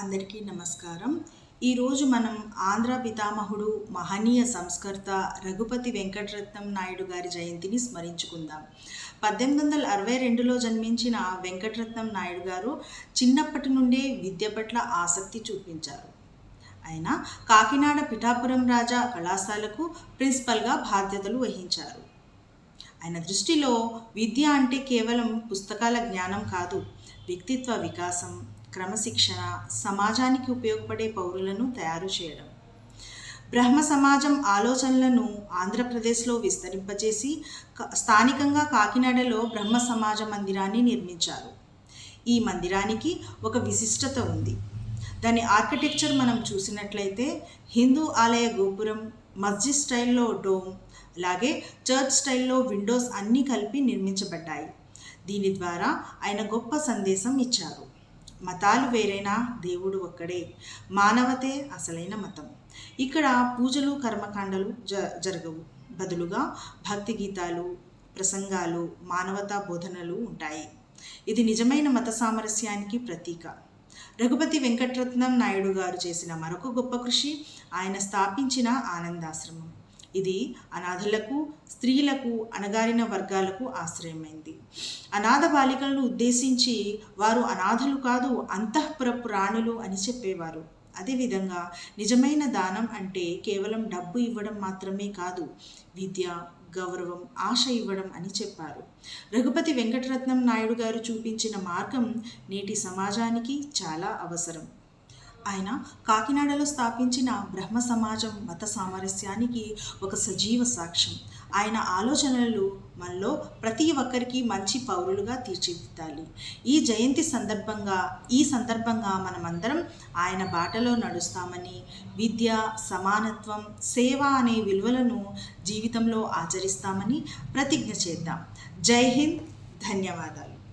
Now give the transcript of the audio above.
అందరికీ నమస్కారం. ఈరోజు మనం ఆంధ్ర పితామహుడు మహనీయ సంస్కర్త రఘుపతి వెంకటరత్నం నాయుడు గారి జయంతిని స్మరించుకుందాం. పద్దెనిమిది వందల అరవై రెండులో జన్మించిన వెంకటరత్నం నాయుడు గారు చిన్నప్పటి నుండే విద్య పట్ల ఆసక్తి చూపించారు. ఆయన కాకినాడ పిఠాపురం రాజా కళాశాలకు ప్రిన్సిపల్గా బాధ్యతలు వహించారు. ఆయన దృష్టిలో విద్య అంటే కేవలం పుస్తకాల జ్ఞానం కాదు వ్యక్తిత్వ వికాసం క్రమశిక్షణ సమాజానికి ఉపయోగపడే పౌరులను తయారు చేయడం. బ్రహ్మ సమాజం ఆలోచనలను ఆంధ్రప్రదేశ్లో విస్తరింపజేసి స్థానికంగా కాకినాడలో బ్రహ్మ సమాజ మందిరాన్ని నిర్మించారు. ఈ మందిరానికి ఒక విశిష్టత ఉంది. దాని ఆర్కిటెక్చర్ మనం చూసినట్లయితే హిందూ ఆలయ గోపురం మస్జిద్ స్టైల్లో డోమ్ అలాగే చర్చ్ స్టైల్లో విండోస్ అన్నీ కలిపి నిర్మించబడ్డాయి. దీని ద్వారా ఆయన గొప్ప సందేశం ఇచ్చారు. మతాలు వేరైనా దేవుడు ఒక్కడే. మానవతే అసలైన మతం. ఇక్కడ పూజలు కర్మకాండలు జ జరగవు. బదులుగా భక్తి గీతాలు ప్రసంగాలు మానవతా బోధనలు ఉంటాయి. ఇది నిజమైన మత సామరస్యానికి ప్రతీక. రఘుపతి వెంకటరత్నం నాయుడు గారు చేసిన మరొక గొప్ప కృషి ఆయన స్థాపించిన ఆనందాశ్రమం. ఇది అనాథలకు స్త్రీలకు అణగారిన వర్గాలకు ఆశ్రయమైంది. అనాథ బాలికలను ఉద్దేశించి వారు అనాథలు కాదు అంతఃపుర ప్రాణులు అని చెప్పేవారు. అదేవిధంగా నిజమైన దానం అంటే కేవలం డబ్బు ఇవ్వడం మాత్రమే కాదు విద్య గౌరవం ఆశ ఇవ్వడం అని చెప్పారు. రఘుపతి వెంకటరత్నం నాయుడు గారు చూపించిన మార్గం నేటి సమాజానికి చాలా అవసరం. ఆయన కాకినాడలో స్థాపించిన బ్రహ్మ సమాజం మత సామరస్యానికి ఒక సజీవ సాక్ష్యం. ఆయన ఆలోచనలు మనలో ప్రతి ఒక్కరికి మంచి పౌరులుగా తీర్చిదిద్దాలి. ఈ జయంతి సందర్భంగా ఈ సందర్భంగా మనమందరం ఆయన బాటలో నడుస్తామని విద్య సమానత్వం సేవ అనే విలువలను జీవితంలో ఆచరిస్తామని ప్రతిజ్ఞ చేద్దాం. జై హింద్. ధన్యవాదాలు.